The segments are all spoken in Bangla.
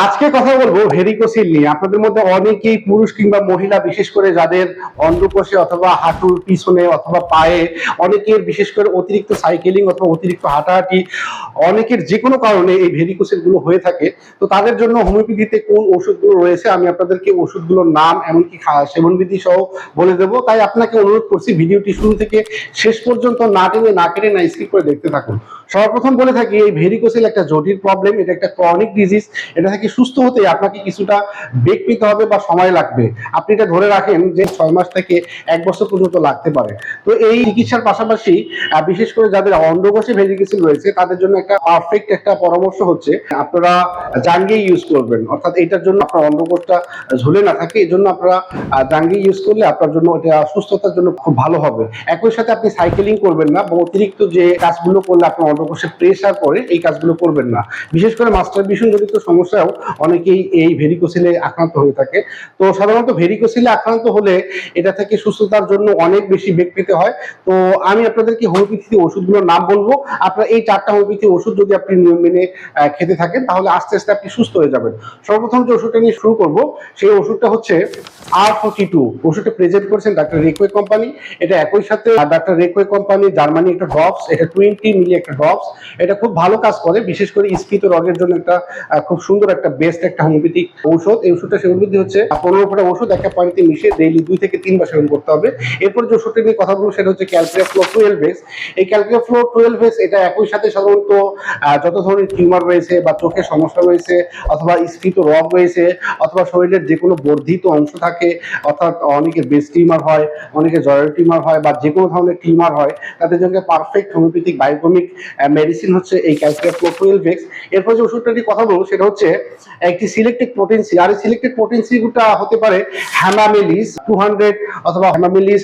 আজকে কথা বলব ভেরিকোসিল নিয়ে। আপনাদের মধ্যে অনেকেই পুরুষ কিংবা মহিলা, বিশেষ করে যাদের অন্ডকোষে অথবা হাঁটুর পিছনে অথবা পায়ে, অনেকের বিশেষ করে অতিরিক্ত সাইকেলিং অথবা অতিরিক্ত হাঁটাহাঁটি, অনেকের যে কোনো কারণে এই ভেরিকোসিলগুলো হয়ে থাকে। তো তাদের জন্য হোমিওপ্যাথিতে কোন ওষুধগুলো রয়েছে, আমি আপনাদেরকে ওষুধগুলোর নাম এমনকি সেবনবিধি সহ বলে দেবো। তাই আপনাকে অনুরোধ করছি, ভিডিওটি শুরু থেকে শেষ পর্যন্ত না টেনে, না কেটে, না স্কিপ করে দেখতে থাকুন। সর্বপ্রথম বলে থাকি, এই ভেরিকোসিল একটা জটিল প্রবলেম এটা একটা ক্রনিক ডিজিজ এটা থেকে সুস্থ হতে আপনাকে কিছুটা বেগ পেতে হবে বা সময় লাগবে। আপনি এটা ধরে রাখেন যে ছয় মাস থেকে এক বছর পর্যন্ত লাগতে পারে। তো এই চিকিৎসার পাশাপাশি বিশেষ করে যাদের অন্ডকোষে ভেরিকোসিল রয়েছে, তাদের জন্য একটা পারফেক্ট একটা পরামর্শ হচ্ছে, আপনারা জাঙ্গে ইউজ করবেন। অর্থাৎ এটার জন্য আপনার অন্ডকোষটা ঝুলে না থাকে এই জন্য আপনারা জাঙ্গে ইউজ করলে আপনার জন্য এটা সুস্থতার জন্য খুব ভালো হবে। একই সাথে আপনি সাইকেলিং করবেন না অতিরিক্ত যে কাজগুলো করলে আপনার অন্ডকোষে প্রেসার পড়ে এই কাজগুলো করবেন না। বিশেষ করে মাস্টার জনিত সমস্যাও অনেকেই এই ভেরিকোসিলে আক্রান্ত হয়ে থাকে। তো সাধারণত ভেরিকোসিলে আক্রান্ত হলে এটা থেকে সুস্থতার জন্য অনেক বেশি বেগ পেতে হয়। তো আমি আপনাদেরকে হোমিওপ্যাথি ওষুধগুলোর নাম বলব। আপনার এই চারটা হোমিওপ্যাথি ওষুধ যদি আপনি নিয়ম মেনে খেতে থাকেন, তাহলে আস্তে আস্তে আপনি সুস্থ হয়ে যাবেন। সর্বপ্রথম যে ওষুধটা নিয়ে শুরু করব, সেই ওষুধটা হচ্ছে আর ফোর্টি টু ওষুধটা প্রেজেন্ট করেছেন ডাক্তার রেকোয়ে কোম্পানি এটা একই সাথে ডাক্তার রেকোয়ে কোম্পানি জার্মানি একটা ড্রপস এটা টোয়েন্টি মিলি একটা ড্রপস এটা খুব ভালো কাজ করে, বিশেষ করে স্ফীত রোগের জন্য একটা খুব সুন্দর একটা বেস্ট একটা হোমিওপ্যাথিক ঔষধ। এই ওষুধটা সেবন বৃদ্ধি হচ্ছে পনেরো ফোটা ওষুধ, একটা পানিতে মিশিয়ে ডেইলি দুই থেকে তিনবার সেবন করতে হবে। এরপর যে ওষুধটা নিয়ে কথা বলব সেটা হচ্ছে ক্যালকুলিয়া ফ্লো টুয়েলভ এস এই ক্যালকুলিয়া ফ্লো টুয়েলভ এস এটা একই সাথে সাধারণত যত ধরনের টিউমার রয়েছে বা চোখের সমস্যা রয়েছে অথবা স্ফীত রোগ রয়েছে অথবা শরীরের যে কোনো বর্ধিত অংশ থাকে অর্থাৎ অনেকের বেস্ট টিউমার হয় অনেকের জয়ের টিউমার হয় বা যে কোনো ধরনের টিউমার হয়, তাদের জন্য পারফেক্ট হোমিওপ্যাথিক বায়োকমিক মেডিসিন হচ্ছে এই ফ্লো টুয়েলভ এরপর যে ওষুধটা নিয়ে কথা বলব সেটা হচ্ছে একটি সিলেক্টেড প্রোটিনসি আর এই সিলেক্টেড প্রোটিনসিটা হতে পারে হ্যামামেলিস টু হান্ড্রেড অথবা hamamelis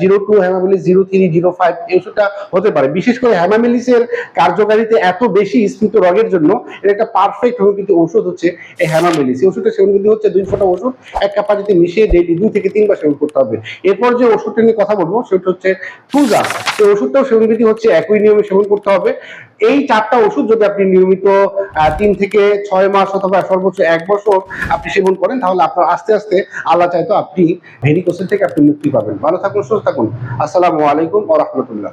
zero two hamamelis zero three zero five এই ওষুধটা হতে পারে। বিশেষ করে হ্যামামেলিসের কার্যকারিতা এত বেশি স্ফীত রোগের জন্য এটা একটা পারফেক্ট হোমিওপ্যাথি ওষুধ হচ্ছে এই হ্যামামেলিস এই ওষুধটা বিধি হচ্ছে দুই ফোঁটা ওষুধ, এক কাপ পানিতে মিশিয়ে ডেইলি দুই থেকে তিনবার সেবন করতে হবে। এরপর যে ওষুধটা নিয়ে কথা বলব, সেটা হচ্ছে টুজা এই ওষুধটাও সেবন বিধি হচ্ছে একই নিয়মে সেবন করতে হবে। এই চারটা ওষুধ যদি আপনি নিয়মিত তিন থেকে ছয় মাস অথবা সর্বোচ্চ এক বছর আপনি সেবন করেন, তাহলে আপনার আস্তে আস্তে আল্লাহ চাইতো আপনি ভেরিকোসেল থেকে আপনি মুক্তি পাবেন। ভালো থাকুন, সুস্থ থাকুন। আসসালামু আলাইকুম ও রাহমাতুল্লাহ।